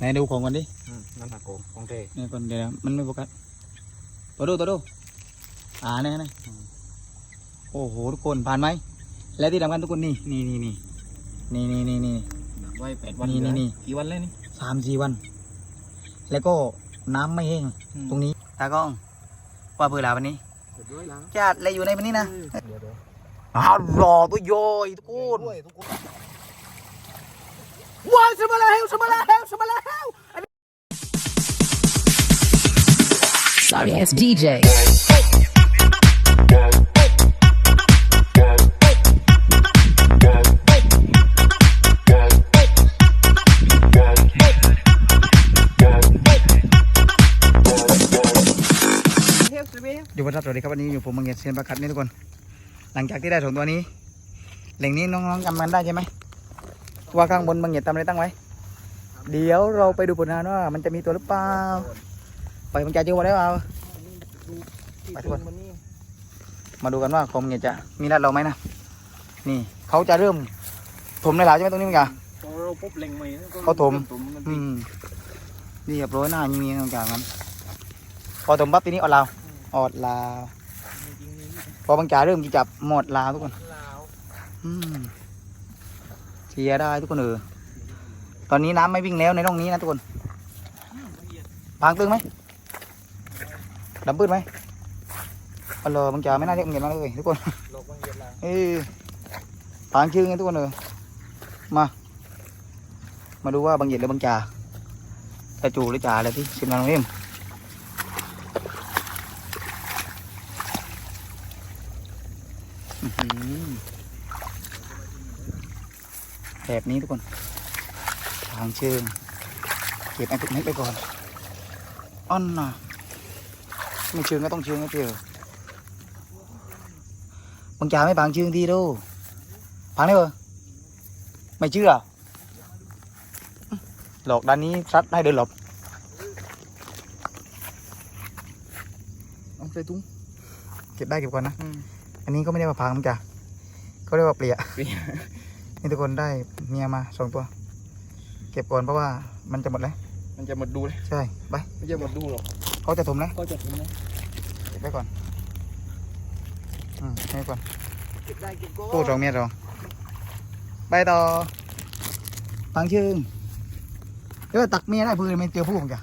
ไหนดูของก่อนดิอืมนั่นหนักโกงของเทนี่ก่อนเดี๋ยวนะมันไม่โฟกัสตัวดูตัวดูอ่าเนี่ยนะโอ้โหทุกคนผ่านไหมและที่สำคัญทุกคนนี่นี่นี่นี่นี่นี่นี่นี่หนักไว้แปดวันนี่นี่นี่กี่วันเลยนี่สามสี่วัน แล้วก็น้ำไม่แห้งตรงนี้ตากล้องว่าเพื่อลาวันนี้เสร็จด้วยแล้วจัดอะไรอยู่ในวันนี้นะเดี๋ยวเดี๋ยวอ้าวรอตัวโยยทุกคน ด้วยทุกคนว้ายสมาแล้วสมาแล้วสมาแล้ว Sorry ass DJ. เทปสิเว้ยอยู่บนรับสวัสดีครับวันนี้อยู่ผมมังเงียดเซียนประคัดนี่ทุกคน หลังจากที่ได้สองตัวนี้เหล่งนี้น้องๆจำมันได้ใช่ไหม ว่าข้างบนมังเงียดทำอะไรตั้งไว้ เดี๋ยวเราไปดูผลงานว่า มันจะมีตัวหรือเปล่าไปมันจะเจอวันได้เปล่าไปทุกคนมันนี่มาดูกันว่าคมเงียดจะมีนัดเราไหมนะนี่เขาจะเริ่มถมในหลาวใช่ไหมตรงนี้มั้งกะพอเราปุ๊บเล็งใหม่ก็เขาถมถมมันอืมนี่เรียบร้อยหน้ายังมีตรงกลางนั้นพอถมปั๊บทีนี้ออดลาวออดลาวพอบางจ่าเริ่มจะจับหมดลาวทุกคนลาวอืม เสียได้ทุกคนเออตอนนี้น้ำไม่วิ่งแล้วในร่องนี้นะทุกคนพางตึงไหมดำปื้ดไหมอ๋อเหรอบางจ่าไม่น่าเรียกเงินมาเลยทุกคนโลกบางเย็นลาวเออพางชื่อไงทุกคนเออมา มาดูว่าบางเหยียดหรือบางจ่าจะจูหรือจ่าอะไรที่ชิมน้องเอ็มอือหือแบบนี้ทุกคน ทางเชิง เก็บไอ้พวกนี้ไปก่อนอ้อนน่ะไม่เชิงก็ต้องเชิงก็เจอบางจ่าไม่บางเชิงทีดูพังได้เปล่าไม่เชื่อหลอกด้านนี้ซัดให้เดินหลบเอาใส่ถุงเก็บได้เก็บก่อนนะ อันนี้ก็ไม่ได้ว่าพังมันจ้ะเขาเรียกว่าเปลี่ย นี่ทุกคนได้เมียมาสองตัว เก็บก่อนเพราะว่ามันจะหมดแล้ว มันจะหมดดูเลย ใช่ ไป ไม่ใช่หมดดูหรอกเขาจะถมแล้ว ก็จะถึงนะเก็บไว้ก่อน อืมให้ก่อนเก็บได้เก็บก็พูดสองเมียสองไปต่อฟังชื่อเดี๋ยวตักเมียได้เพื่อไม่เจอผู้ผมจ้ะ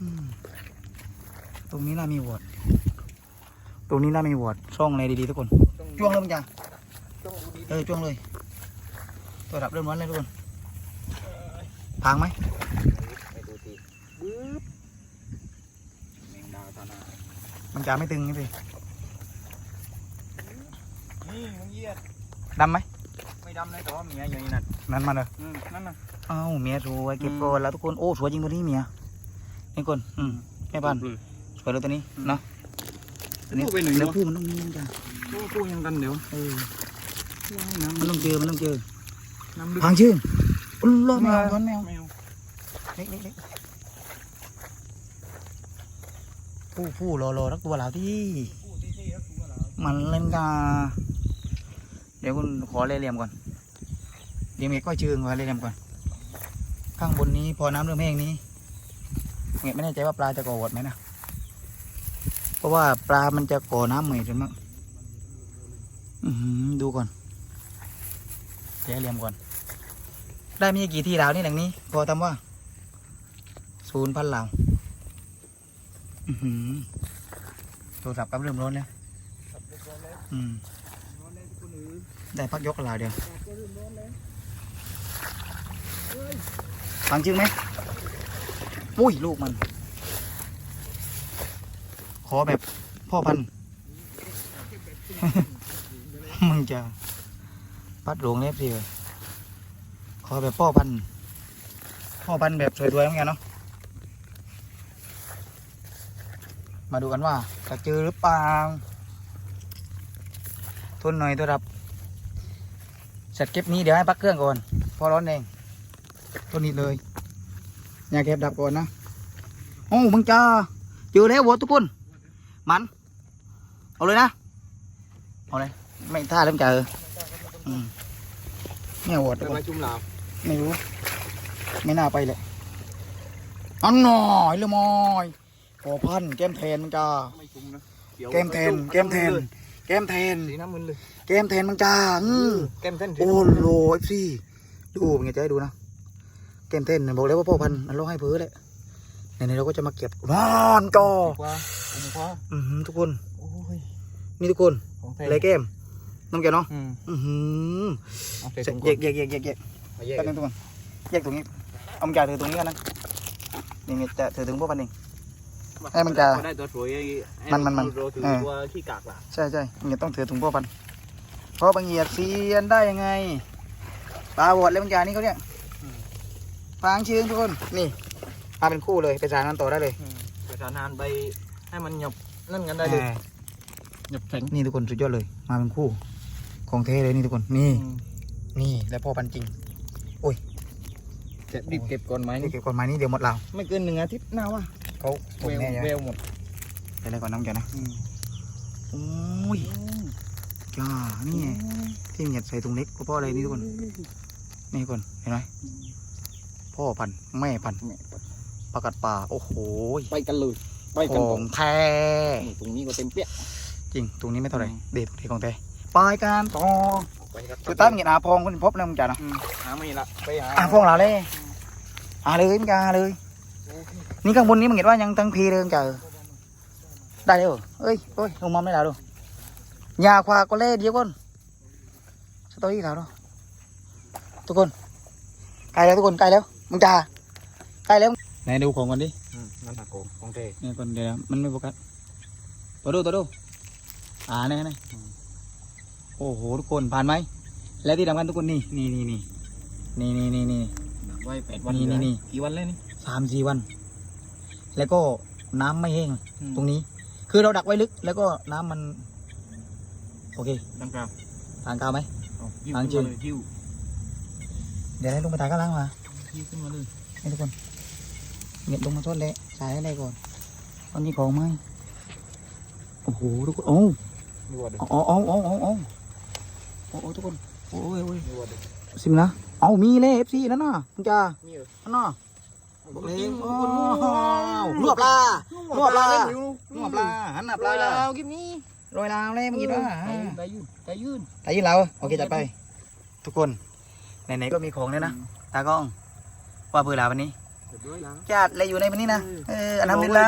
อืมตรงนี้น่ามีวอร์ดตรงนี้น่ามีวอร์ดช่องเลยดีๆทุกคนต้องจ้วงเลยมึงจ้ะต้องดูดี เออจ้วงเลย ตัวดับเริ่มร้อนเลยทุกคนพังไหมไปดูตีบึ๊บแมงดาตานามันจะไม่ตึงนี่สินี่มึงเยียดดำไหมไม่ดำเลยแต่ว่าเมียอยู่นี่นั่นนั่นมาเลยอืมนั่นน่ะเอ้าเมียสวยเก็บอืมก่อนแล้วทุกคนโอ้สวยจริงตัวนี้เมียนี่คนอืมแม่บ้านสวยเลยตัวนี้เนาะตัวนี้พูดไปหนึ่งเนื้อเนาะคู่มันต้องมีมันจ้ะพูดพูดยังกันเดี๋ยวเออน้ำมันต้องเจอมันต้องเจอ น้ำลึกพังชื่ออุ้ยรอดแมวย้อนแมวแมวเล็กเล็กเล็กผู้ผู้รอรอรักตัวเหล่าที่พูดที่ๆแล้วกูว่าเรามันเล่นกาเดี๋ยวคุณขอเล่เหลี่ยมก่อนเดี๋ยวเมฆก็เชิงไว้เล่เหลี่ยมก่อน ข้างบนนี้พอน้ำเริ่มแห้งนี้เมฆไม่แน่ใจว่าปลาจะก่อวอดไหมนะเพราะว่าปลามันจะก่อน้ำใหม่จนมั้งอื้อหือดูก่อน เดี๋ยวเหลี่ยมก่อน ได้มีกี่ที่แล้วนี่หลังนี้ พอทำว่าศูนย์พันหลังโทรศัพท์ก็เริ่มร้อนแล้วขับเรียบร้อยแล้วอืมล้นเออได้พักยกกระลาเดียวฟังจริงไหมอุ้ยลูกมัน ขอแบบพ่อพันธุ์มึงจะ พัดหลวงเล็บสิเลยขอแบบพ่อพันพ่อพันแบบสวยๆเหมือนกันเนาะมาดูกันว่าจะเจอหรือเปล่าทนหน่อยตัวรับเสร็จเก็บนี้เดี๋ยวให้พักเครื่องก่อนเพอร้อนเองตัวนี้เลยอย่าเก็บดับก่อนนะโอ้มึงจ้าเจอแล้ววัวทุกคนมัน เอาเลยนะ เอาเลย ไม่ท่าเริ่มเจออืม เนี่ยวัวทุเดิกนคนมาจุ่มลาวไม่รู้ ไม่น่าไปเลยเอันหน่อยเลยมอยพอพันแก้มแทนมันจ้าไม่ชุ่มนะเขียวแก้มแทนแก้มแทนแก้มแทนสีน้ำมันเลยแก้มแทนมันจ้าอืมแก้มแทนโอ้โหเอฟซีดูเป็นไงจะให้ดูนะแก้มแทนบอกแล้วว่าพ่อพันธุ์มันร้องให้เพ้อแหละในนี้เราก็จะมาเก็บนอนจอกว่าผมกว่าอือหือทุกคนโอ้ยนี่ทุกคนของแท้อะไรแก้ม น้องแกวเนาะอืมอือหือเอาใส่แยถุงกก่อนแยกแยกแยกแยกมาแยกแป๊บนึงทุกคนแยกตรงนี้เอามันจ่าถือตรงนี้กันนะนี่ไงจะถือถึงพวกมันเอง ให้มันจะ ได้ตัวสวยไอ้มันมันมันโรถือเออตัวขี้กากล่ะใช่ใช่มันจะต้องถือถุงพวกมันเพราะบางเหยียดเซียนได้ยังไงปลาบวชเลยบางจ่านี่เขาเนี่ยฟางเชิงทุกคนนี่มาเป็นคู่เลยไปสานกันต่อได้เลยประสานงานไปให้มันหยบนั่นกันได้เลยอ่าหยบแข็งนี่ทุกคนสุดยอดเลย มาเป็นคู่ ของเทเลยนี่ทุกคน นี่ นี่แล้วพ่อพันธุ์จริงจะรีบเก็บก่อนไหมนี่เก็บก่อนไม้นี่เดี๋ยวหมดเราไม่เกินหนึ่งอาทิตย์หน้าว่ะเขาผมเวลแน่ใช่ไหมเวลหมดเดี๋ยวอะไรก่อนน้องแกนะโอ้ยจ้านี่ไงที่เหยียดใส่ถุงเล็กก็เพราะอะไรนี่ทุกคน นี่ทุกคนเห็นไหมพ่อพันธุ์แม่พันธุ์ประกัดป่า โอ้โห ไปกันเลย ไปขกันอก่อนงแท้นี่ตรงนี้ก็เต็มเปี้ย จริง ตรงนี้ไม่เท่าไหร่อืมเด็ดตรงนี้ของแท้ ปลายการต่อคือตั้งเหยียอาพองคุณพบนะมึงจ๋าเนาะอืมหาไม่ละไปหาอาพองเราเลยอาเลยมึงจ๋าเลย นี่ข้างบนนี้มึงเห็นว่ายังตั้งพีเลยมึงจ๋าได้เลยเอเอ้ยเอ้ยลงมาไม่ได้ดูยาควาก็เล่เดียวก่อนสตอรี่แล้วเนาะทุกคนใกล้แล้วทุกคนใกล้แล้วมึงจ๋าใกล้แล้วไหนดูของก่อนดิมนั่นหนักโกงของเทนี่คนเดียวมันไม่โฟกัสตัวดูตัวดูอ่าเนี่ยนะ โอ้โหทุกคนผ่านไหม และที่สำคัญทุกคนนี่นี่นี่นี่นี่นี่นี่นี่ไว้แปดวันนี่นี่นี่ กี่วันเลยนี่สามสี่วัน แล้วก็น้ำไม่แห้งอืมตรงนี้ คือเราดักไว้ลึก แล้วก็น้ำมัน โอเคดังกล่าวทางกาวไหม เอายิ้วทางขึ้นจริมางเลยยิ้วเดี๋ยวให้ลงไปถ่ายข้างล่างมายิ้วขึ้นมาเลยนี่ทุกคนเงียบลงมาทดเลยสายอะไรก่อนตอนนี้ของไหมโอ้โหทุกคนโอ้นัวเด้อโอ้โอ้โอ้โอ้โอ้ โอ้โอ้ทุกคน โอ้ยโอ้ยนัวเด้อสิมนะ เอามีเลยเอฟซีนั่นน่ะมึงจ้านี่เหรอนั่นน่ะบอกเลยยิ้วโอ้คนนัวลวกปลานัวปลาเยนัวปลาหันหน้าปปลาลาแล้วกินนี้โรยลาวเลยมึงกินว่าได้ยืนได้ยืนตายินเราโอเคจัดไป ทุกคน ไหนๆก็มีของแล้วนะ ตากล้อง ว่าเบื่อลาวันนี้เรียบร้อยแล้วจัดอะไรอยู่ในวันนี้นะ เอออันทำดินละ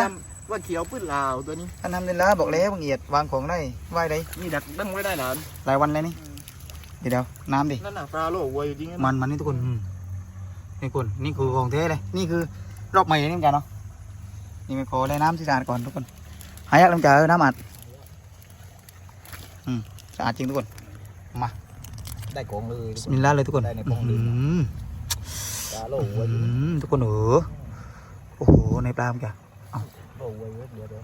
ว่าเขียวปื้นลาวตัวนี้อันทำดินละบอกแล้วมึงเอียดวางของได้ไหวได้นี่ดักดั้งไว้ได้หลานหลายวันเลยนี่ เดี๋ยวเดี๋ยวน้ำดิ นั่นน่ะปลาโลวัวอยู่จริงๆมันมันนี่ทุกคนอืมนี่คนนี่คือของแท้เลยนี่คือรอบใหม่เลยนี่เหมือนกันเนาะนี่ไปขอเลยน้ำที่สะอาดก่อนทุกคนหายากลำจ่าเออน้ำอัดอืมสะอาดจริงทุกคนได้กองเลยบิสมิลลาห์เลยทุกคนได้ในกล่องเลยอื้อหือปลาโลอื้อวัวอยู่หือทุกคนเออโอ้โหในปลามันจ้ะโลวัวอยู่เดี๋ยวเดี๋ยว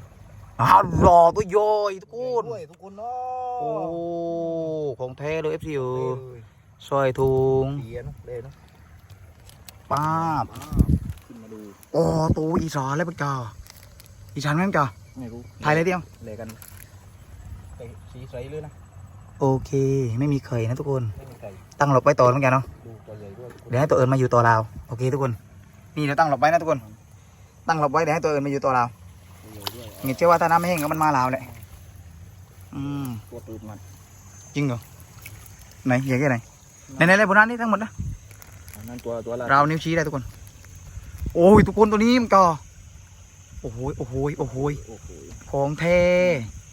อ้าวรอตัวโยอยทุกคนด้วยทุกคนเนาโอ้ะของแท้เลยเอฟซีเอเอออซอยทุงเปียเนอะเลยเนอะป้าบอ่าขึ้นมาดูโอ้ตัวอีสานเลยปักจ่าอีสานไหมปักจ่าไม่รู้ถ่ายเลยเดียว เลยกันแต่สีใสเลยนะโอเค ไม่มีเคยนะทุกคน ไม่มีไก่ตั้งหลบไว้ต่อเหมือนกันเนาะ ดูตัวใหญ่ด้วยเดี๋ยวให้ตัวเอิญมาอยู่ตัวเรา โอเคทุกคน นี่เราตั้งหลบไว้นะทุกคน ตั้งหลบไว้เดี๋ยวให้ตัวเอิญมาอยู่ตัวเรา ตัวใหญ่ด้วยเงี้ยเชื่อว่าถ้าน้ำไม่แห้งก็มันมาลาวแหละอืมตัวตูดมันจริงเหรอไหนใหญ่แค่ไหนไหนไหนเลยบนนั้นนี่ทั้งหมดนะอันนั่นตัวตัวละเรานิ้วชี้ได้ทุกคน โอ้ยทุกคนตัวนี้มันก็โอ้โหโอ้โหโอ้โหโอ้โหของเท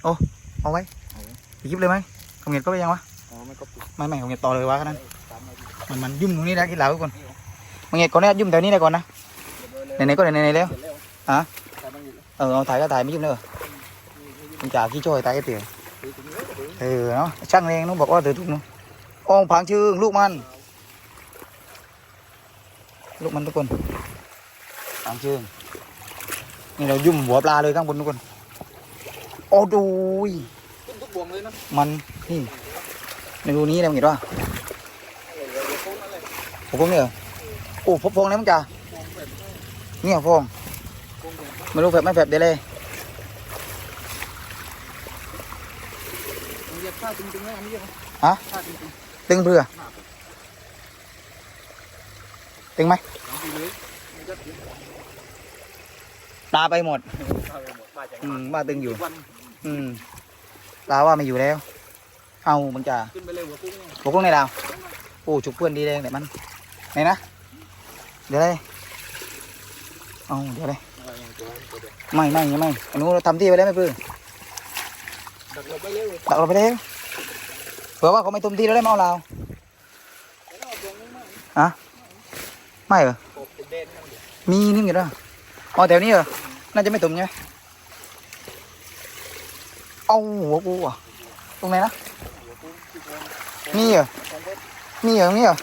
โอ้เอาไว้เอาไว้หยิบเลยไหมขมเงียดก็ไปยังวะอ๋อไม่ก็ปุ๊บไม่ไม่ขมเงียดต่อเลยวะกันนั้นตามมาดิมันมันยุ่มตรงนี้นะคิดเหล่าทุกคนขมเงียดก่อนเนี่ยยุ่มแถวนี้ได้ก่อนนะเรียบร้อยแล้วไหนๆก็ไหนๆแล้วเสร็จแล้วฮะ เออเอาถ่ายก็ถ่ายไม่ยุ่มเนอะมันจ่าขี้ช่วยตายไอ้เตี๋ยถือตรงนี้ก็ถือเออเนาะช่างเองนู้นบอกว่าเดี๋ยวทุกนู้นโองผางชื่งลูกมัน ลูกมันทุกคนผางชื่งนี่เรายุ่มหัวปลาเลยข้างบนทุกคนโอ้ดูยมันนี่ในรูนี้อะไรมึงเห็นป่ะเดี๋ยวเดี๋ยวโค้งนั่นเลยผมพงเนี่ยเหรอโอ้พบฟองแล้วมึงจ่าเนี่ยฟอ ไม่รู้แผบไม่แผบได้เลยฮะตึงเพื่อตึงไหมตาไปหมดอืมว่าตึงอยู่ อืมตาว่าไม่อยู่แล้ว เอาบังจ่าหัวกุ้งในดาวโอ้ชุบเพื่อนดีแดงแต่มันไหนนะเดี๋ยวเลยเอาเดี๋ยวเลย ตัวเดียวไม่ไม่ไม่อันนู้นเราทำที่ไว้แล้วไม่ปื้อดักเราไปเร็วดักเราไปแล้วเผื่อว่าเขาไม่ตุ้มที่เราได้มาเอาเราแล้วเอาตรงนี้มาอะไม่เหรอโอบเป็นเดนนั่นเดี๋ยวมีนี่อยู่ด้วยอ๋อแถวนี้เหรอน่าจะไม่ตุ้มใช่ไหมเอาหัวกูอะตรงไหนนะหัวกุ้งที่โคนมีเหรอของเพชรมีเหรอตรงนี้เหรอ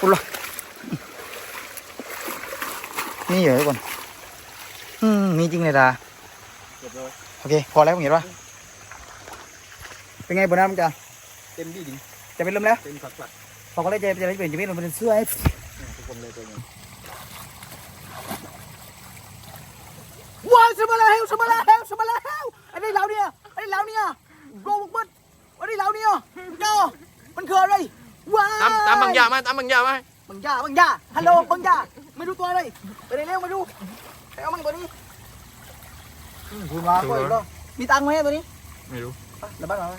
อุยละมีเหรอทุกคน อืมมีจริงเลยดาเรียบร้อยโอเค พอแล้วผมเห็นปะเป็นไงบนน้ำจ๊ะเต็มที่ดิจะเป็นลมแล้วเต็มฝักฝักพอเขาได้จะจะเป็นจะเป็นลมเป็นเสื้อให้เนี่ยทุกคนเลยตัวนี้ว้าวสมาแล้วสมาแล้วสมาแล้วอันนี้เราเนี่ยอันนี้เราเนี่ยโกบุกบัดอันนี้เราเนี่ยก็มันคืออะไรว้าวตามตามบางยาไหมตามบางยาไหมบังยาบังยาฮัลโหลบังยาไม่รู้ตัวอะไรไปไหนเร็วมาดูไปเอามันตัวนี้อืม คุณมาก็อีกแล้วมีตังค์ไหมตัวนี้ ไม่รู้ไปเดี๋ยวบ้านมาไหม